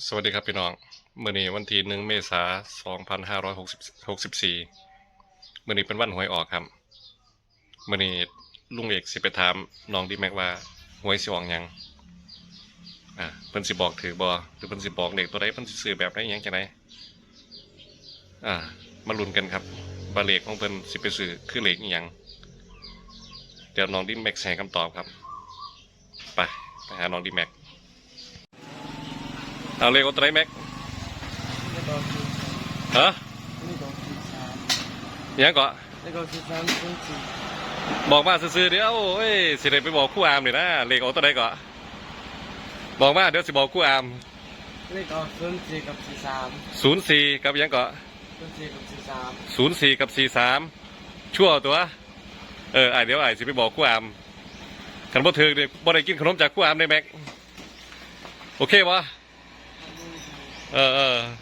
สวัสดีครับพี่น้องเมื่อนี้วันที่หนึ่งเมษาสองพันห้าร้อยหกสิบหกสิบสี่เมื่อนี้เป็นวันหวยออกครับเมื่อนี้ลุงเอกสิไปถามน้องดีแม็กว่าหวยสิออกยังอ่าเพิ่นสิบอกถือบอหรือเพิ่นสิบอกเลขตัวใดเพิ่นสิซื้อแบบไหนยังจังไดอ่า มาลุ้นกันครับว่าเลขของเพิ่นสิไปซื้อคือเลขอีหยังเดี๋ยวน้องดีแม็กให้คำตอบครับ ไปไปหาน้องดีแม็ก เอาเลขตัวไหนแม็กฮะยังก็แล้วก็คือสามศูนบอกมาซื่อเดี๋ยวโอ้ยสิได้ไปบอกคู่อามเลยนะเลขเอตัวไหนก็บอกมาเดี๋ยวสิบอกคู่อามแล้วก็ศูนย์สี่กับสี่สามศูนย์สี่กับยังก็ศูนย์สี่กับสี่สามศูนย์สี่กับสี่สามชั่วตัวเออไอเดี๋ยวไอ้สิไปบอกคู่อามขันบ่ถือเนี่ยบ่ได้กินขนมจากคู่อามเลยแม็กโอเควะ เออเออ